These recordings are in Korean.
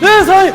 사장님!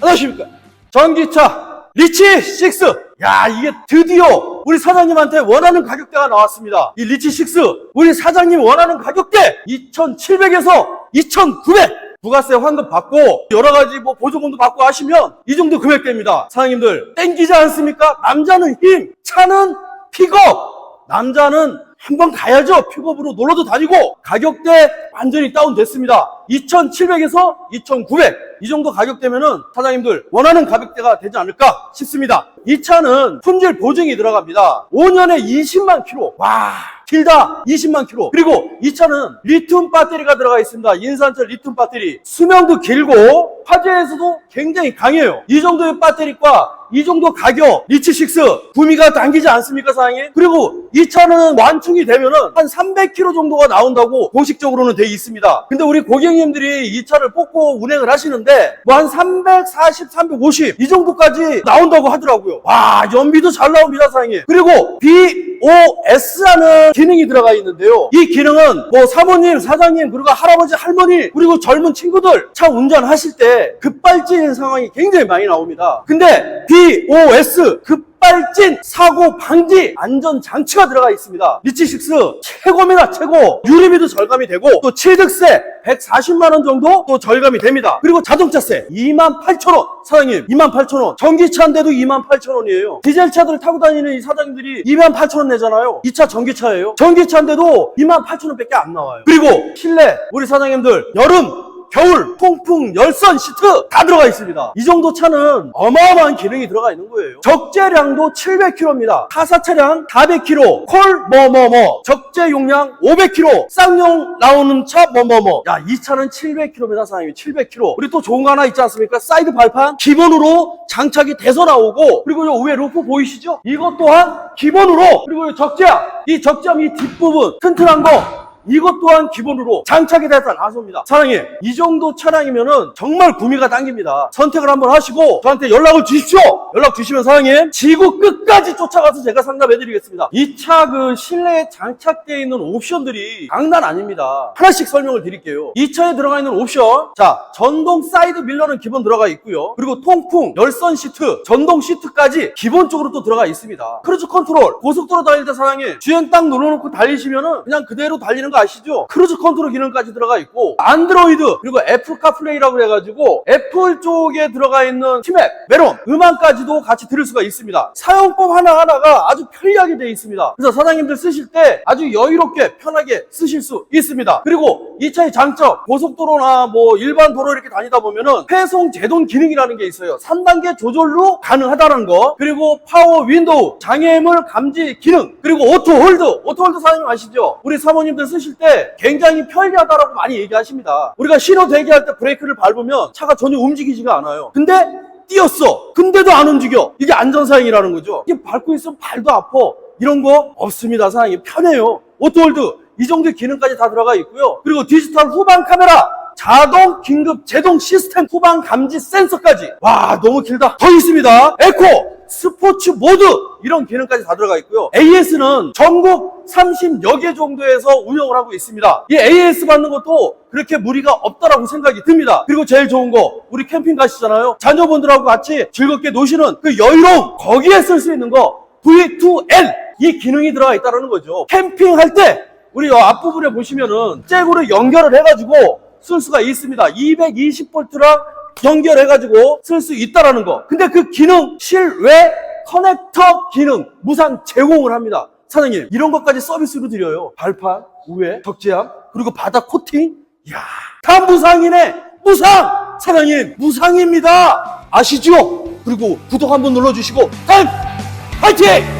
안녕하십니까. 전기차 리치 6. 야, 이게 드디어 우리 사장님한테 원하는 가격대가 나왔습니다. 이 리치 6. 우리 사장님 원하는 가격대 2,700에서 2,900. 부가세 환급 받고 여러 가지 뭐 보조금도 받고 하시면 이 정도 금액대입니다. 사장님들 땡기지 않습니까? 남자는 힘, 차는 픽업. 남자는 한번 가야죠. 픽업으로 놀러도 다니고 가격대 완전히 다운됐습니다. 2,700에서 2,900. 이 정도 가격대면은 사장님들 원하는 가격대가 되지 않을까 싶습니다. 이 차는 품질 보증이 들어갑니다. 5년에 20만 킬로. 와, 길다. 20만 킬로. 그리고 이 차는 리튬 배터리가 들어가 있습니다. 인산철 리튬 배터리. 수명도 길고 화재에서도 굉장히 강해요. 이 정도의 배터리과 이 정도 가격 리치6 구미가 당기지 않습니까 사장님? 그리고 이 차는 완충이 되면은 한 300km 정도가 나온다고 공식적으로는 돼 있습니다. 근데 우리 고객님들이 이 차를 뽑고 운행을 하시는데 뭐 한 340, 350 이 정도까지 나온다고 하더라고요. 와 연비도 잘 나옵니다 사장님. 그리고 BOS라는 기능이 들어가 있는데요. 이 기능은 뭐 사모님, 사장님 그리고 할아버지, 할머니 그리고 젊은 친구들 차 운전하실 때 급발진 상황이 굉장히 많이 나옵니다. 근데 BOS 급발진 사고 방지 안전 장치가 들어가 있습니다. 리치6 최고입니다. 최고. 유리비도 절감이 되고 또 취득세 140만 원 정도 또 절감이 됩니다. 그리고 자동차세 2만 8천 원. 사장님 2만 8천 원. 전기차인데도 2만 8천 원이에요. 디젤차들 타고 다니는 이 사장님들이 2만 8천 원 내잖아요. 이 차 전기차예요. 전기차인데도 2만 8천 원밖에 안 나와요. 그리고 실내 우리 사장님들 여름 겨울 통풍 열선 시트 다 들어가 있습니다. 이 정도 차는 어마어마한 기능이 들어가 있는 거예요. 적재량도 700km입니다. 타사 차량 400km, 콜 뭐뭐뭐, 적재 용량 500km, 쌍용 나오는 차 뭐뭐뭐. 야, 이 차는 700km입니다, 사장님. 700km. 우리 또 좋은 거 하나 있지 않습니까? 사이드 발판 기본으로 장착이 돼서 나오고 그리고 요 위에 루프 보이시죠? 이것 또한 기본으로 그리고 요 적재함, 이 적재함 이 뒷부분 튼튼한 거 이것 또한 기본으로 장착이 돼서 나섭니다. 사장님, 이 정도 차량이면은 정말 구미가 당깁니다. 선택을 한번 하시고 저한테 연락을 주십시오. 연락 주시면 사장님, 지구 끝까지 쫓아가서 제가 상담해드리겠습니다. 이 차 그 실내에 장착되어 있는 옵션들이 장난 아닙니다. 하나씩 설명을 드릴게요. 이 차에 들어가 있는 옵션, 자, 전동 사이드 밀러는 기본 들어가 있고요. 그리고 통풍, 열선 시트, 전동 시트까지 기본적으로 또 들어가 있습니다. 크루즈 컨트롤, 고속도로 달릴 때 사장님, 주행 딱 눌러놓고 달리시면은 그냥 그대로 달리는 거 아시죠? 크루즈 컨트롤 기능까지 들어가 있고 안드로이드 그리고 애플 카플레이라고 해가지고 애플 쪽에 들어가 있는 티맵, 메론, 음악까지도 같이 들을 수가 있습니다. 사용법 하나하나가 아주 편리하게 되어 있습니다. 그래서 사장님들 쓰실 때 아주 여유롭게 편하게 쓰실 수 있습니다. 그리고 이 차의 장점, 고속도로나 뭐 일반 도로 이렇게 다니다 보면은 회송 제동 기능이라는 게 있어요. 3단계 조절로 가능하다는 거. 그리고 파워 윈도우, 장애물 감지 기능, 그리고 오토 홀드. 오토 홀드 사장님 아시죠? 우리 사모님들 쓰실 때 굉장히 편리하다라고 많이 얘기하십니다. 우리가 신호 대기할 때 브레이크를 밟으면 차가 전혀 움직이지가 않아요. 근데 뛰었어. 근데도 안 움직여. 이게 안전사양이라는 거죠. 이게 밟고 있으면 발도 아파. 이런 거 없습니다. 사장님. 편해요. 오토홀드. 이 정도의 기능까지 다 들어가 있고요. 그리고 디지털 후방 카메라. 자동 긴급 제동 시스템 후방 감지 센서까지. 와, 너무 길다. 더 있습니다. 에코. 스포츠 모드 이런 기능까지 다 들어가 있고요. AS는 전국 30여 개 정도에서 운영을 하고 있습니다. 이 AS 받는 것도 그렇게 무리가 없다라고 생각이 듭니다. 그리고 제일 좋은 거 우리 캠핑 가시잖아요. 자녀분들하고 같이 즐겁게 노시는 그 여유로움 거기에 쓸 수 있는 거 V2L 이 기능이 들어가 있다는 거죠. 캠핑할 때 우리 요 앞부분에 보시면은 잭으로 연결을 해가지고 쓸 수가 있습니다. 220V랑 연결해가지고 쓸 수 있다라는 거. 근데 그 기능 실외 커넥터 기능 무상 제공을 합니다. 사장님 이런 것까지 서비스로 드려요. 발판, 우회, 적재함, 그리고 바닥 코팅. 이야, 다 무상이네. 무상. 사장님 무상입니다. 아시죠? 그리고 구독 한번 눌러주시고 다음 화이팅!